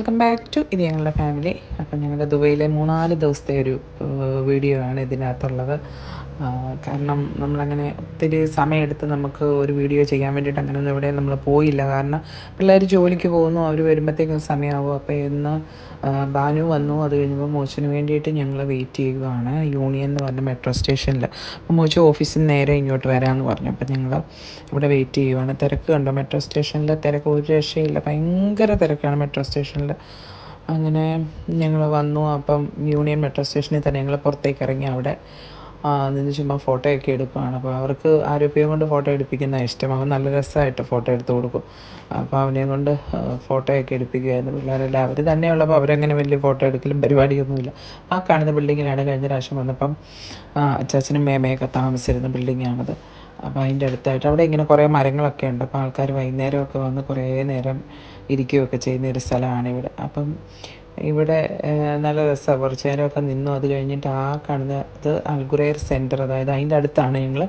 Welcome back to ഇത് ഞങ്ങളുടെ family അപ്പം ഞങ്ങളുടെ ദുബൈയിലെ മൂന്നാൽ ദിവസത്തെ ഒരു വീഡിയോ ആണ് ഇതിനകത്തുള്ളത്. കാരണം നമ്മളങ്ങനെ ഒത്തിരി സമയമെടുത്ത് നമുക്ക് ഒരു വീഡിയോ ചെയ്യാൻ വേണ്ടിയിട്ട് അങ്ങനെയൊന്നും എവിടെയും നമ്മൾ പോയില്ല. കാരണം പിള്ളേർ ജോലിക്ക് പോകുന്നു അവർ വരുമ്പോഴത്തേക്കും സമയമാകും അപ്പോൾ ഇന്ന് ബാനു വന്നു അത് കഴിഞ്ഞപ്പോൾ മോച്ചിന് വേണ്ടിയിട്ട് ഞങ്ങൾ വെയിറ്റ് ചെയ്യുകയാണ് യൂണിയൻ എന്ന് പറഞ്ഞ മെട്രോ സ്റ്റേഷനിൽ അപ്പോൾ മോച്ച ഓഫീസിൽ നിന്ന് നേരെ ഇങ്ങോട്ട് വരാമെന്ന് പറഞ്ഞു. അപ്പോൾ ഞങ്ങൾ ഇവിടെ വെയിറ്റ് ചെയ്യുവാണ്. തിരക്ക് കണ്ടോ? മെട്രോ സ്റ്റേഷനിൽ തിരക്ക് ഒരു രക്ഷയില്ല. ഭയങ്കര തിരക്കാണ് മെട്രോ സ്റ്റേഷനിൽ അങ്ങനെ ഞങ്ങൾ വന്നു. അപ്പം യൂണിയൻ മെട്രോ സ്റ്റേഷനിൽ തന്നെ ഞങ്ങൾ പുറത്തേക്ക് ഇറങ്ങി. അവിടെ നിന്ന് ചുമ്മാ ഫോട്ടോ ഒക്കെ എടുക്കുകയാണ് അപ്പോൾ അവർക്ക് ആരോപ്യം കൊണ്ട് ഫോട്ടോ എടുപ്പിക്കുന്ന ഇഷ്ടം. അവൻ നല്ല രസമായിട്ട് ഫോട്ടോ എടുത്ത് കൊടുക്കും. അപ്പോൾ അവനെയും കൊണ്ട് ഫോട്ടോ ഒക്കെ എടുപ്പിക്കുകയായിരുന്നു പിള്ളേരെല്ലാം. അവർ തന്നെയുള്ളപ്പോൾ അവരങ്ങനെ വലിയ ഫോട്ടോ എടുക്കലും പരിപാടിയൊന്നുമില്ല. ആ കാണുന്ന ബിൽഡിങ്ങിലാണ് കഴിഞ്ഞ പ്രാവശ്യം വന്നപ്പം അച്ചാച്ചനും മേമയൊക്കെ താമസിച്ചിരുന്ന ബിൽഡിങ്ങാണത് അപ്പോൾ അതിന്റെ അടുത്തായിട്ട് അവിടെ ഇങ്ങനെ കുറേ മരങ്ങളൊക്കെ ഉണ്ട്. അപ്പോൾ ആൾക്കാർ വൈകുന്നേരമൊക്കെ വന്ന് കുറേ നേരം ഇരിക്കുകയൊക്കെ ചെയ്യുന്ന ഒരു സ്ഥലമാണ് ഇവിടെ. അപ്പം ഇവിടെ നല്ല രസമാണ് കുറച്ച് നേരമൊക്കെ നിന്നു. അത് കഴിഞ്ഞിട്ട് ആ കാണുന്നത് അൽഗുറേർ സെന്റർ അതായത് അതിന്റെ അടുത്താണ് ഞങ്ങൾ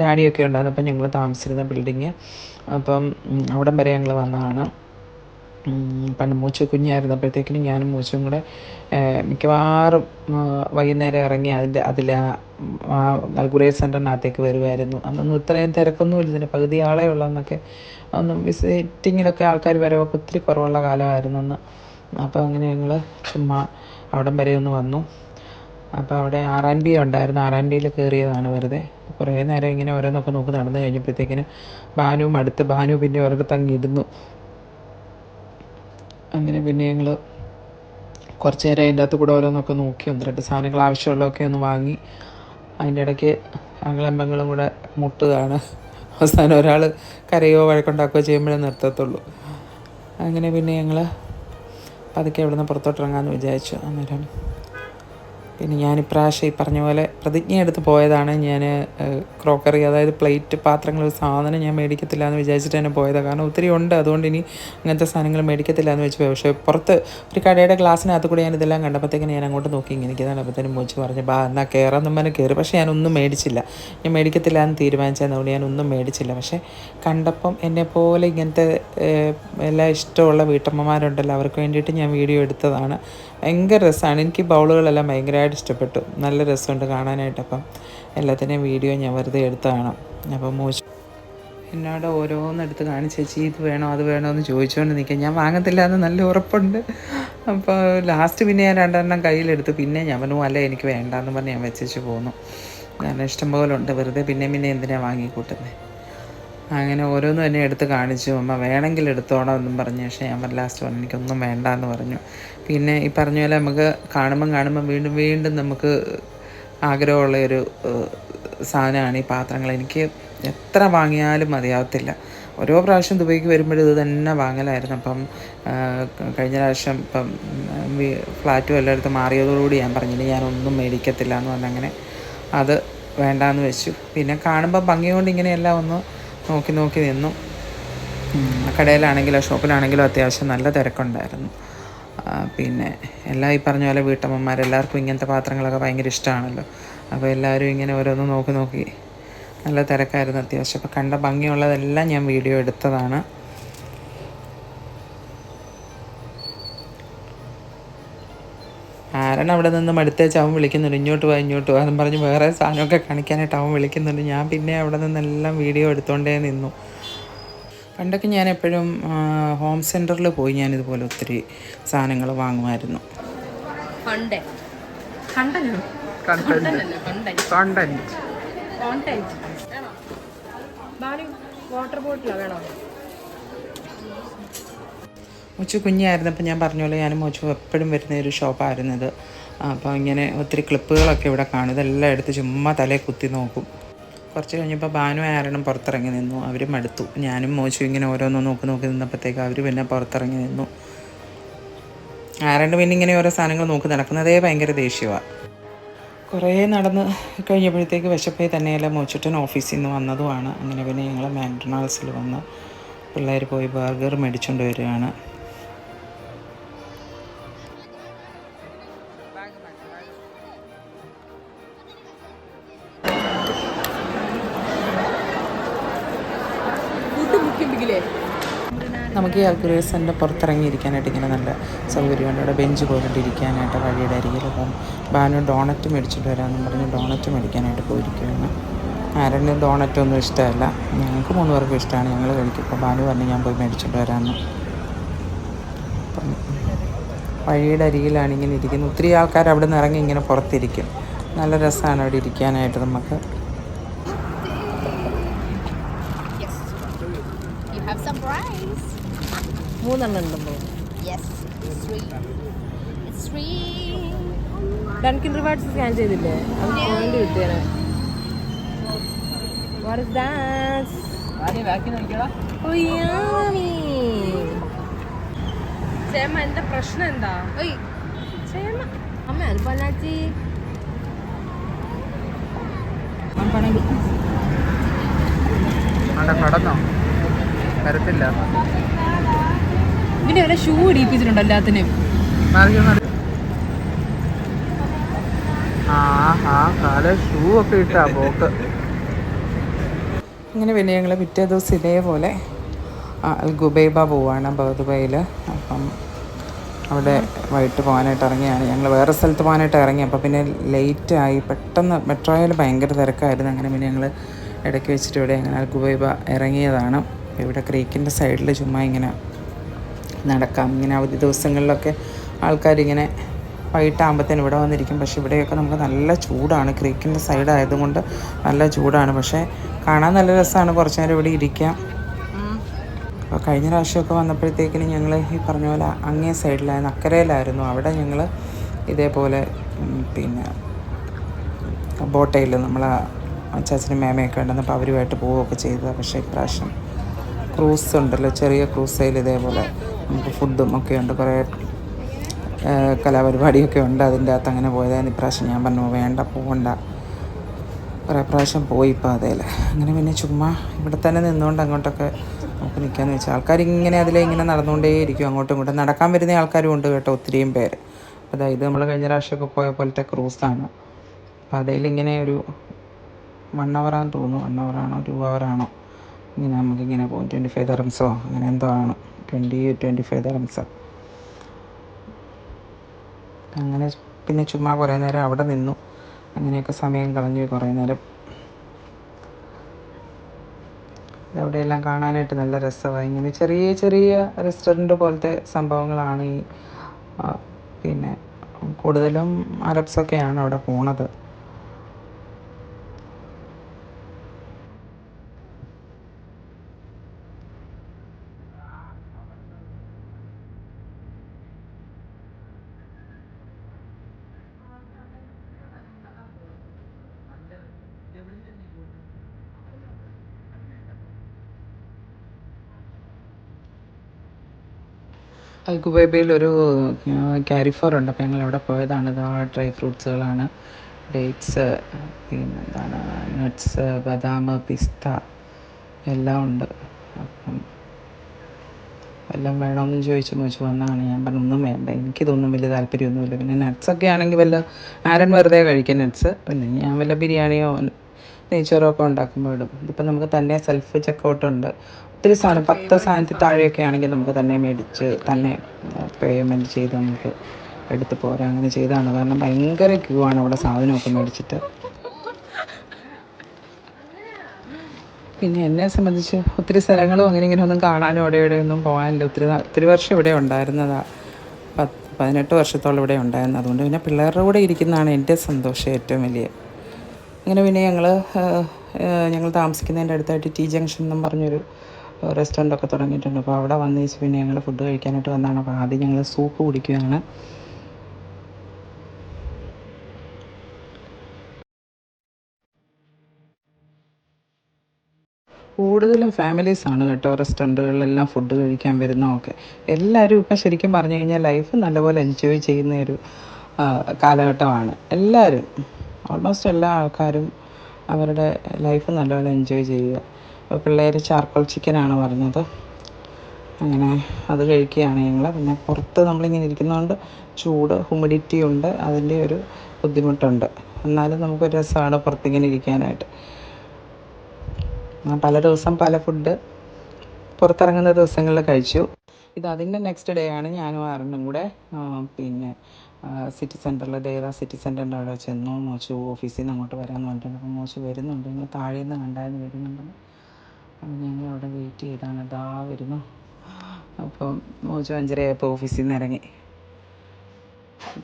ഡാഡിയൊക്കെ ഉണ്ടായിരുന്നു. അപ്പം ഞങ്ങൾ താമസിച്ചിരുന്ന ബിൽഡിങ്. അപ്പം അവിടം വരെ ഞങ്ങൾ വന്നതാണ്. പണ്ട് മൂച്ച കുഞ്ഞായിരുന്നപ്പോഴത്തേക്കിനും ഞാനും മൂച്ചും കൂടെ മിക്കവാറും വൈകുന്നേരം ഇറങ്ങി അതിന്റെ അതിൽ ആ അൽഗുറേർ സെന്ററിനകത്തേക്ക് വരുമായിരുന്നു അന്നൊന്നും ഇത്രയും തിരക്കൊന്നും ഇല്ല. ഇതിന്റെ പകുതി ആളെ ഉള്ളതെന്നൊക്കെ ഒന്നും വിസിറ്റിങ്ങിലൊക്കെ ആൾക്കാർ വരവൊക്കെ ഒത്തിരി കുറവുള്ള കാലമായിരുന്നു അന്ന്. അപ്പോൾ അങ്ങനെ ഞങ്ങൾ ചുമ്മാ അവിടം വരെ ഒന്ന് വന്നു. അപ്പോൾ അവിടെ ആർ ആൻ ബി ഉണ്ടായിരുന്നു. ആർ ആൻ ബിയിൽ കയറിയതാണ് വെറുതെ. കുറേ നേരം ഇങ്ങനെ ഓരോന്നൊക്കെ നോക്കി നടന്നു കഴിഞ്ഞപ്പോഴത്തേക്കിന് ഭാനുവും അടുത്ത് ഭാനു പിന്നെ ഒരിടത്ത് അങ്ങ് ഇരുന്നു. അങ്ങനെ പിന്നെ ഞങ്ങൾ കുറച്ച് നേരം അതിന്റെ അകത്ത് കൂടെ ഓരോന്നൊക്കെ നോക്കി. ഒന്ന് രണ്ട് സാധനങ്ങൾ ആവശ്യമുള്ളതൊക്കെ ഒന്ന് വാങ്ങി. അതിന്റെ ഇടയ്ക്ക് അങ്ങളമ്പങ്ങളും പെങ്ങളും കൂടെ മുട്ടുകയാണ്. അവസാനം ഒരാൾ കരയോ വഴക്കുണ്ടാക്കുകയോ ചെയ്യുമ്പോഴേ നിർത്തത്തുള്ളൂ. അങ്ങനെ പിന്നെ ഞങ്ങൾ പതുക്കെ അവിടുന്ന് പുറത്തോട്ടിറങ്ങാമെന്ന് വിചാരിച്ചു. അന്നേരം പിന്നെ ഞാൻ ഇപ്രാവശ്യം ഈ പറഞ്ഞ പോലെ പ്രതിജ്ഞ എടുത്ത് പോയതാണ്. ഞാൻ ക്രോക്കറി അതായത് പ്ലേറ്റ് പാത്രങ്ങൾ സാധനം ഞാൻ മേടിക്കത്തില്ല എന്ന് വിചാരിച്ചിട്ട് തന്നെ പോയതാണ് കാരണം ഒത്തിരി ഉണ്ട്. അതുകൊണ്ട് ഇനി അങ്ങനത്തെ സാധനങ്ങൾ മേടിക്കത്തില്ല എന്ന് വെച്ച് പക്ഷേ പുറത്ത് ഒരു കടയുടെ ഗ്ലാസ്സിനകത്ത് കൂടെ ഞാൻ ഇതെല്ലാം കണ്ടപ്പോഴത്തേക്കും ഞാൻ അങ്ങോട്ട് നോക്കി. ഇങ്ങനെ ഇരിക്കുന്നതാണ് അപ്പോഴത്തേനും മോച്ച് പറഞ്ഞു ബാ എന്നാൽ കയറാമെന്നും പറഞ്ഞ് കയറി പക്ഷേ ഞാനൊന്നും മേടിച്ചില്ല. ഞാൻ മേടിക്കത്തില്ല എന്ന് തീരുമാനിച്ചതുകൊണ്ട് ഞാനൊന്നും മേടിച്ചില്ല. പക്ഷേ കണ്ടപ്പം എന്നെ പോലെ ഇങ്ങനത്തെ എല്ലാം ഇഷ്ടമുള്ള വീട്ടമ്മമാരുണ്ടല്ലോ. അവർക്ക് വേണ്ടിയിട്ട് ഞാൻ വീഡിയോ എടുത്തതാണ്. ഭയങ്കര രസമാണ്. എനിക്ക് ബൗളുകളെല്ലാം ഭയങ്കരമായിട്ട് ഇഷ്ടപ്പെട്ടു. നല്ല രസമുണ്ട് കാണാനായിട്ട്. അപ്പം എല്ലാത്തിന്റെയും വീഡിയോ ഞാൻ വെറുതെ എടുത്തതാണ് അപ്പം മോശം എന്നോട് ഓരോന്നെടുത്ത് കാണിച്ച് ചേച്ചി ഇത് വേണോ അത് വേണോ എന്ന് ചോദിച്ചുകൊണ്ട് നിൽക്കാം ഞാൻ വാങ്ങത്തില്ല എന്ന് നല്ല ഉറപ്പുണ്ട്. അപ്പോൾ ലാസ്റ്റ് പിന്നെ ഞാൻ രണ്ടെണ്ണം കയ്യിലെടുത്ത് പിന്നെ ഞാൻ പറഞ്ഞു അല്ല എനിക്ക് വേണ്ടാന്ന് പറഞ്ഞ് ഞാൻ വെച്ചു പോന്നു. കാരണം ഇഷ്ടംപോലെ ഉണ്ട്. വെറുതെ പിന്നെ പിന്നെ എന്തിനാണ് വാങ്ങിക്കൂട്ടുന്നത് അങ്ങനെ ഓരോന്നും എന്നെ എടുത്ത് കാണിച്ചു. അമ്മ വേണമെങ്കിൽ എടുത്തോണം എന്നും പറഞ്ഞു. പക്ഷേ ഞാൻ ലാസ്റ്റ് പറഞ്ഞു എനിക്കൊന്നും വേണ്ട എന്ന് പറഞ്ഞു. പിന്നെ ഈ പറഞ്ഞ പോലെ നമുക്ക് കാണുമ്പം കാണുമ്പം വീണ്ടും വീണ്ടും നമുക്ക് ആഗ്രഹമുള്ള ഒരു സാധനമാണ് ഈ പാത്രങ്ങൾ. എനിക്ക് എത്ര വാങ്ങിയാലും മതിയാവത്തില്ല. ഓരോ പ്രാവശ്യം ദുബൈക്ക് വരുമ്പോഴും ഇത് തന്നെ വാങ്ങലായിരുന്നു. അപ്പം കഴിഞ്ഞ പ്രാവശ്യം ഇപ്പം ഫ്ലാറ്റും എല്ലായിടത്തും മാറിയതോടുകൂടി ഞാൻ പറഞ്ഞു ഞാനൊന്നും മേടിക്കത്തില്ല എന്ന് പറഞ്ഞങ്ങനെ അത് വേണ്ടാന്ന് വെച്ചു. പിന്നെ കാണുമ്പോൾ ഭംഗി കൊണ്ട് ഇങ്ങനെയെല്ലാം ഒന്ന് നോക്കി നോക്കി നിന്നു. കടയിലാണെങ്കിലോ ഷോപ്പിലാണെങ്കിലോ അത്യാവശ്യം നല്ല തിരക്കുണ്ടായിരുന്നു. പിന്നെ എല്ലാം ഈ പറഞ്ഞ പോലെ വീട്ടമ്മമാരെല്ലാവർക്കും ഇങ്ങനത്തെ പാത്രങ്ങളൊക്കെ ഭയങ്കര ഇഷ്ടമാണല്ലോ അപ്പോൾ എല്ലാവരും ഇങ്ങനെ ഓരോന്ന് നോക്കി നോക്കി നല്ല തിരക്കായിരുന്നു അത്യാവശ്യം. അപ്പോൾ കണ്ട ഭംഗിയുള്ളതെല്ലാം ഞാൻ വീഡിയോ എടുത്തതാണ്. ആരാണ് അവിടെ നിന്ന് മടുത്തേച്ച് അവൻ വിളിക്കുന്നുണ്ട് ഇങ്ങോട്ട് വാ ഇങ്ങോട്ട് വാ എന്നും പറഞ്ഞ് വേറെ സാധനമൊക്കെ കാണിക്കാനായിട്ട് അവൻ വിളിക്കുന്നുണ്ട്. ഞാൻ പിന്നെ അവിടെ നിന്നെല്ലാം വീഡിയോ എടുത്തോണ്ടേ നിന്നു. പണ്ടൊക്കെ ഞാൻ എപ്പോഴും ഹോം സെന്ററിൽ പോയി ഞാൻ ഇതുപോലെ ഒത്തിരി സാധനങ്ങൾ വാങ്ങുമായിരുന്നു. വാട്ടർ ബോട്ടിലാണ് വേണോ? മുച്ചു കുഞ്ഞായിരുന്നപ്പോൾ ഞാൻ പറഞ്ഞ പോലെ ഞാൻ മോച്ചു എപ്പോഴും വരുന്ന ഒരു ഷോപ്പായിരുന്നത് അപ്പോൾ ഇങ്ങനെ ഒത്തിരി ക്ലിപ്പുകളൊക്കെ ഇവിടെ കാണും. ഇതെല്ലാം എടുത്ത് ചുമ്മാ തലേ കുത്തി നോക്കും. കുറച്ച് കഴിഞ്ഞപ്പോൾ ബാനു ആരണം പുറത്തിറങ്ങി നിന്നു. അവർ മടുത്തു ഞാനും മോച്ചു ഇങ്ങനെ ഓരോന്നും നോക്കി നോക്കി നിന്നപ്പോഴത്തേക്ക് അവർ പിന്നെ പുറത്തിറങ്ങി നിന്നു. ആരണ്ട് പിന്നെ ഇങ്ങനെ ഓരോ സാധനങ്ങൾ നോക്കി നടക്കുന്നതേ ഭയങ്കര ദേഷ്യമാണ് കുറേ നടന്ന് കഴിഞ്ഞപ്പോഴത്തേക്ക് വിശപ്പേ തന്നെയല്ല മോച്ചുട്ടൻ ഓഫീസിൽ നിന്ന് വന്നതുമാണ്. അങ്ങനെ പിന്നെ ഞങ്ങൾ മാക്ഡൊണാൾഡ്സിൽ വന്ന് പിള്ളേർ പോയി ബർഗർ മേടിച്ചുകൊണ്ട് വരികയാണ്. നമുക്ക് ഈ അൽക്കുരേസന്റെ പുറത്തിറങ്ങിയിരിക്കാനായിട്ട് ഇങ്ങനെ നല്ല സൗകര്യമുണ്ട്. ഇവിടെ ബെഞ്ച് പോയിട്ട് ഇരിക്കാനായിട്ട് വഴിയുടെ അരികിൽ അപ്പം ബാനു ഡോണറ്റ് മേടിച്ചിട്ട് വരാമെന്ന് പറഞ്ഞ് ഡോണറ്റ് മേടിക്കാനായിട്ട് പോയിരിക്കുകയാണ്. ആരന് ഡോണറ്റ് ഒന്നും ഇഷ്ടമല്ല. ഞങ്ങൾക്ക് മൂന്ന് പേർക്കും ഇഷ്ടമാണ്. ഞങ്ങൾ കഴിക്കും. അപ്പോൾ ബാനു പറഞ്ഞ് ഞാൻ പോയി മേടിച്ചിട്ട് വരാമെന്ന്. അപ്പം വഴിയുടെ അരികിലാണ് ഇങ്ങനെ ഇരിക്കുന്നത്. ഒത്തിരി ആൾക്കാർ അവിടെ നിന്ന് ഇറങ്ങി ഇങ്ങനെ പുറത്തിരിക്കും. നല്ല രസമാണ് അവിടെ ഇരിക്കാനായിട്ട് നമുക്ക്. മൂന്നെണ്ണം ഉണ്ടെന്നോ. It's ഡൺകിൻ റിവാർഡ്സ് സ്കാൻ ചെയ്തില്ലേ? അത് പോയിന്റ് കിട്ടിയാണ് What is that? Oh, yummy. ചേമ്മ എന്താ പ്രശ്നം എന്താ? ഓയ് ചേമ്മ. അമ്മ അവിടെ കടന്നോ വരത്തില്ല. പിന്നെ അവരെ ഷൂ ഇടിപ്പിച്ചിട്ടുണ്ട് എല്ലാത്തിനും ആ ആ കാല ഷൂ ഒക്കെ ഇട്ടാ പോക്ക്. പിന്നെ ഞങ്ങൾ പിറ്റേ ദിവസം ഇതേപോലെ അൽ ഗുബൈബ പോവാണ് ബഹദുബൈയിൽ അപ്പം അവിടെ വൈകിട്ട് പോകാനായിട്ട് ഇറങ്ങിയാണ്. ഞങ്ങൾ വേറെ സ്ഥലത്ത് പോകാനായിട്ട് ഇറങ്ങി. അപ്പോൾ പിന്നെ ലേറ്റായി പെട്ടെന്ന് മെട്രോയിൽ ഭയങ്കര തിരക്കായിരുന്നു. അങ്ങനെ പിന്നെ ഞങ്ങൾ ഇടയ്ക്ക് വെച്ചിട്ട് ഇവിടെ അങ്ങനെ അൽ ഗുബൈബ ഇറങ്ങിയതാണ്. ഇവിടെ ക്രീക്കിന്റെ സൈഡിൽ ചുമ്മാ ഇങ്ങനെ നടക്കാം. ഇങ്ങനെ അവധി ദിവസങ്ങളിലൊക്കെ ആൾക്കാരിങ്ങനെ വൈകിട്ടാകുമ്പോഴത്തേനും ഇവിടെ വന്നിരിക്കും. പക്ഷേ ഇവിടെയൊക്കെ നമുക്ക് നല്ല ചൂടാണ്. ക്രീക്കിന്റെ സൈഡ് ആയതുകൊണ്ട് നല്ല ചൂടാണ്. പക്ഷേ കാണാൻ നല്ല രസമാണ്. കുറച്ച് നേരം ഇവിടെ ഇരിക്കാം. അപ്പോൾ കഴിഞ്ഞ പ്രാവശ്യമൊക്കെ വന്നപ്പോഴത്തേക്കിന് ഞങ്ങൾ ഈ പറഞ്ഞ പോലെ അങ്ങേ സൈഡിലായിരുന്നു അക്കരയിലായിരുന്നു. അവിടെ ഞങ്ങൾ ഇതേപോലെ പിന്നെ ബോട്ടയിൽ നമ്മൾ അച്ചാച്ചനും മേമയൊക്കെ ഉണ്ടെന്നപ്പോൾ അവരുമായിട്ട് പോവുകയൊക്കെ ചെയ്തത് പക്ഷേ ഇപ്രാവശ്യം ക്രൂസ് ഉണ്ടല്ലോ ചെറിയ ക്രൂസയിൽ ഇതേപോലെ നമുക്ക് ഫുഡും ഒക്കെ ഉണ്ട്. കുറേ കലാപരിപാടിയൊക്കെ ഉണ്ട്. അതിന്റെ അകത്ത് അങ്ങനെ പോയതായിരുന്നു ഇപ്രാവശ്യം ഞാൻ പറഞ്ഞു വേണ്ട പോകണ്ട കുറേ പ്രാവശ്യം പോയി ഇപ്പോൾ അതേൽ അങ്ങനെ പിന്നെ ചുമ്മാ ഇവിടെ തന്നെ നിന്നുകൊണ്ട് അങ്ങോട്ടൊക്കെ നമുക്ക് നിൽക്കാമെന്ന് വെച്ചാൽ ആൾക്കാർ ഇങ്ങനെ അതിലെ ഇങ്ങനെ നടന്നുകൊണ്ടേയിരിക്കും. അങ്ങോട്ടും ഇങ്ങോട്ടും നടക്കാൻ വരുന്ന ആൾക്കാരും ഉണ്ട് കേട്ടോ ഒത്തിരിയും പേര്. അപ്പോൾ അതായത് നമ്മൾ കഴിഞ്ഞ പ്രാവശ്യമൊക്കെ പോയ പോലത്തെ ക്രൂസാണ് അപ്പോൾ അതിലിങ്ങനെ ഒരു വൺ അവറാന്ന് തോന്നുന്നു. വൺ അവറാണോ ടു അവറാണോ ഇങ്ങനെ നമുക്കിങ്ങനെ പോകും ട്വന്റി ഫൈവ് തറംസോ അങ്ങനെ എന്തോ ആണ്. ട്വന്റി ട്വന്റി ഫൈവ് ദറംസോ അങ്ങനെ പിന്നെ ചുമ്മാ കുറേ നേരം അവിടെ നിന്നു. അങ്ങനെയൊക്കെ സമയം കളഞ്ഞു കുറേ നേരം. അവിടെയെല്ലാം കാണാനായിട്ട് നല്ല രസമായി. ഇങ്ങനെ ചെറിയ ചെറിയ റെസ്റ്റോറന്റ് പോലത്തെ സംഭവങ്ങളാണ് ഈ പിന്നെ കൂടുതലും അറബ്സൊക്കെയാണ് അവിടെ പോണത്. അൽഗുബൈബയിൽ ഒരു ക്യാരിഫോർ ഉണ്ട്. അപ്പോൾ ഞങ്ങൾ അവിടെ പോയതാണ്. ആ ഡ്രൈ ഫ്രൂട്ട്സുകളാണ് ഡേറ്റ്സ് പിന്നെ എന്താണ് നട്ട്സ് ബദാം പിസ്ത എല്ലാം ഉണ്ട്. അപ്പം എല്ലാം വേണമെന്ന് ചോദിച്ചു ചോദിച്ചു വന്നതാണ്. ഞാൻ പറഞ്ഞു ഒന്നും വേണ്ട. എനിക്കിതൊന്നും വലിയ താല്പര്യമൊന്നുമില്ല. പിന്നെ നട്ട്സൊക്കെ ആണെങ്കിൽ വല്ല ആരൻ വെറുതെ കഴിക്കും നട്ട്സ് പിന്നെ ഞാൻ വല്ല ബിരിയാണിയോ നെയ്ച്ചോറോ ഒക്കെ ഉണ്ടാക്കുമ്പോൾ ഇടും. ഇപ്പം നമുക്ക് തന്നെ സെൽഫ് ചെക്കൗട്ട് ഉണ്ട്. ഒത്തിരി സാധനം പത്ത് സാധനത്തിൽ താഴെയൊക്കെ ആണെങ്കിൽ നമുക്ക് തന്നെ മേടിച്ച് തന്നെ പേയ്മെന്റ് ചെയ്ത് നമുക്ക് എടുത്ത് പോരാ. അങ്ങനെ ചെയ്താണ്. കാരണം ഭയങ്കര ക്യൂ ആണ് അവിടെ സാധനമൊക്കെ മേടിച്ചിട്ട്. പിന്നെ എന്നെ സംബന്ധിച്ച് ഒത്തിരി സ്ഥലങ്ങളും അങ്ങനെ ഇങ്ങനെ ഒന്നും കാണാനും അവിടെ ഇവിടെ ഒന്നും പോകാനില്ല. ഒത്തിരി ഒത്തിരി വർഷം ഇവിടെ ഉണ്ടായിരുന്നതാണ് പത്ത് പതിനെട്ട് വർഷത്തോളം ഇവിടെ ഉണ്ടായിരുന്നു. അതുകൊണ്ട് പിന്നെ പിള്ളേരുടെ കൂടെ ഇരിക്കുന്നതാണ് എന്റെ സന്തോഷം ഏറ്റവും വലിയ. അങ്ങനെ പിന്നെ ഞങ്ങൾ ഞങ്ങൾ താമസിക്കുന്നതിന്റെ അടുത്തായിട്ട് ടി ജംഗ്ഷൻ എന്നും പറഞ്ഞൊരു റെസ്റ്റോറന്റൊക്കെ തുടങ്ങിയിട്ടുണ്ട്. അപ്പോൾ അവിടെ വന്ന് വെച്ച് പിന്നെ ഞങ്ങൾ ഫുഡ് കഴിക്കാനായിട്ട് വന്നതാണ്. അപ്പോൾ ആദ്യം ഞങ്ങൾ സൂപ്പ് കുടിക്കുകയാണ് കൂടുതലും ഫാമിലീസാണ് കേട്ടോ റെസ്റ്റോറന്റുകളിലെല്ലാം ഫുഡ് കഴിക്കാൻ വരുന്നതൊക്കെ. എല്ലാവരും ഇപ്പം ശരിക്കും പറഞ്ഞു കഴിഞ്ഞാൽ ലൈഫ് നല്ലപോലെ എൻജോയ് ചെയ്യുന്ന ഒരു കാലഘട്ടമാണ്. എല്ലാവരും ഓൾമോസ്റ്റ് എല്ലാ ആൾക്കാരും അവരുടെ ലൈഫ് നല്ലപോലെ എൻജോയ് ചെയ്യുക. ഇപ്പോൾ പിള്ളേർ ചാർക്കോൾ ചിക്കനാണ് പറഞ്ഞത്. അങ്ങനെ അത് കഴിക്കുകയാണ് ഞങ്ങൾ പിന്നെ പുറത്ത് നമ്മളിങ്ങനെ ഇരിക്കുന്നതുകൊണ്ട് ചൂട് ഹ്യൂമിഡിറ്റി ഉണ്ട്. അതിന്റെ ഒരു ബുദ്ധിമുട്ടുണ്ട്. എന്നാലും നമുക്കൊരു രസമാണ് പുറത്തിങ്ങനെ ഇരിക്കാനായിട്ട്. പല ദിവസം പല ഫുഡ് പുറത്തിറങ്ങുന്ന ദിവസങ്ങളിൽ കഴിച്ചു. ഇത് അതിന്റെ നെക്സ്റ്റ് ഡേ ആണ് ഞാനും ആറിനും കൂടെ പിന്നെ സിറ്റി സെന്ററിൽ ദേവ സിറ്റി സെന്ററിന്റെ അവിടെ ചെന്നു. മോശു ഓഫീസിൽ നിന്ന് അങ്ങോട്ട് വരാമെന്ന് പറഞ്ഞിട്ടുണ്ട്. അപ്പോൾ മോശു വരുന്നുണ്ട്. നിങ്ങൾ താഴെ നിന്ന് കണ്ടായിരുന്നു വരുന്നുണ്ട്. അപ്പോൾ ഞങ്ങൾ അവിടെ വെയിറ്റ് ചെയ്താണ്. ഇതാ വരുന്നു. അപ്പം മോശു അഞ്ചരയായപ്പോൾ ഓഫീസിൽ നിന്ന് ഇറങ്ങി.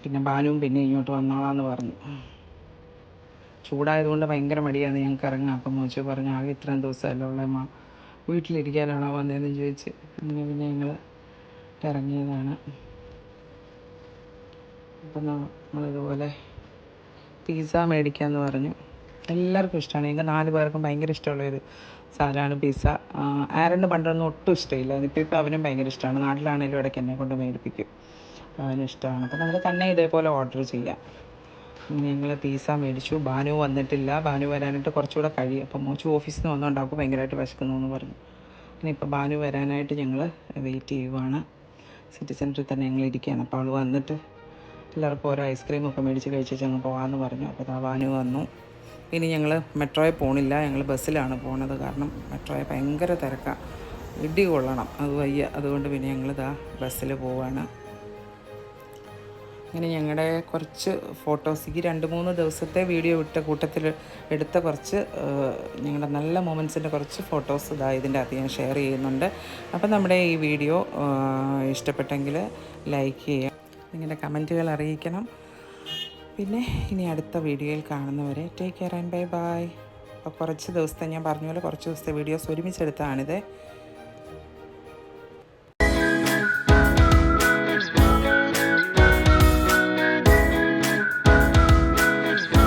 പിന്നെ ബാനുവും പിന്നെ ഇങ്ങോട്ട് വന്നോളാന്ന് പറഞ്ഞു. ചൂടായതുകൊണ്ട് ഭയങ്കര മടിയാണ് ഞങ്ങൾക്ക് ഇറങ്ങാം അപ്പം മോശു പറഞ്ഞു ആകെ ഇത്രയും ദിവസമല്ലേ ഉള്ളമ്മ വീട്ടിലിരിക്കാനാണോ വന്നതെന്ന് ചോദിച്ച്. അങ്ങനെ പിന്നെ ഞങ്ങൾ ഇറങ്ങിയതാണ്. അപ്പം നമ്മളിതുപോലെ പിസ്സ മേടിക്കാമെന്ന് പറഞ്ഞു. എല്ലാവർക്കും ഇഷ്ടമാണ് ഞങ്ങൾക്ക് നാല് പേർക്കും ഭയങ്കര ഇഷ്ടമുള്ളൊരു സാധനമാണ് പിസ്സ ആരണ്ട് പണ്ടൊന്നും ഒട്ടും ഇഷ്ടമില്ല. ഇപ്പോൾ ഇപ്പോൾ അവനും ഭയങ്കര ഇഷ്ടമാണ്. നാട്ടിലാണെങ്കിലും ഇടയ്ക്ക് എന്നെ കൊണ്ട് മേടിപ്പിക്കും. അവന് ഇഷ്ടമാണ്. അപ്പോൾ നമുക്ക് തന്നെ ഇതേപോലെ ഓർഡർ ചെയ്യാം. ഞങ്ങൾ പിസ്സ മേടിച്ചു. ഭാനു വന്നിട്ടില്ല. ഭാനു വരാനായിട്ട് കുറച്ചുകൂടെ കഴിയും. അപ്പം മോച്ചു ഓഫീസിൽ നിന്ന് വന്നുകൊണ്ട് ഭയങ്കരമായിട്ട് വിശക്കുന്നു എന്ന് പറഞ്ഞു. ഇനി ഇപ്പോൾ ഭാനു വരാനായിട്ട് ഞങ്ങൾ വെയിറ്റ് ചെയ്യുവാണ്. സിറ്റി സെന്ററിൽ തന്നെ ഞങ്ങൾ ഇരിക്കുകയാണ് അപ്പോൾ അവൾ വന്നിട്ട് എല്ലാവർക്കും ഓരോ ഐസ്ക്രീം ഒക്കെ മേടിച്ച് കഴിച്ചിട്ട് ഞങ്ങൾ പോകാമെന്ന് പറഞ്ഞു. അപ്പോൾ ഭാനു വന്നു. ഇനി ഞങ്ങൾ മെട്രോയിൽ പോണില്ല. ഞങ്ങൾ ബസ്സിലാണ് പോണത്. കാരണം മെട്രോയിൽ ഭയങ്കര തിരക്കാണ് ഇടി കൊള്ളണം. അത് വയ്യ. അതുകൊണ്ട് പിന്നെ ഞങ്ങൾ ദാ ബസ്സിൽ പോവാണ്. അങ്ങനെ ഞങ്ങളുടെ കുറച്ച് ഫോട്ടോസ് ഈ രണ്ട് മൂന്ന് ദിവസത്തെ വീഡിയോ ഇട്ട കൂട്ടത്തിൽ എടുത്ത കുറച്ച് ഞങ്ങളുടെ നല്ല മൊമെൻസിന്റെ കുറച്ച് ഫോട്ടോസ് ഇതാ ഇതിന്റെ അകത്ത് ഞാൻ ഷെയർ ചെയ്യുന്നുണ്ട്. അപ്പം നമ്മുടെ ഈ വീഡിയോ ഇഷ്ടപ്പെട്ടെങ്കിൽ ലൈക്ക് ചെയ്യാം നിങ്ങളുടെ കമന്റുകൾ അറിയിക്കണം. പിന്നെ ഇനി അടുത്ത വീഡിയോയിൽ കാണുന്നവരെ take care and bye bye അപ്പോൾ കുറച്ച് ദിവസത്തെ ഞാൻ പറഞ്ഞ പോലെ കുറച്ച് ദിവസത്തെ വീഡിയോസ് ഒരുമിച്ചെടുത്താണിത്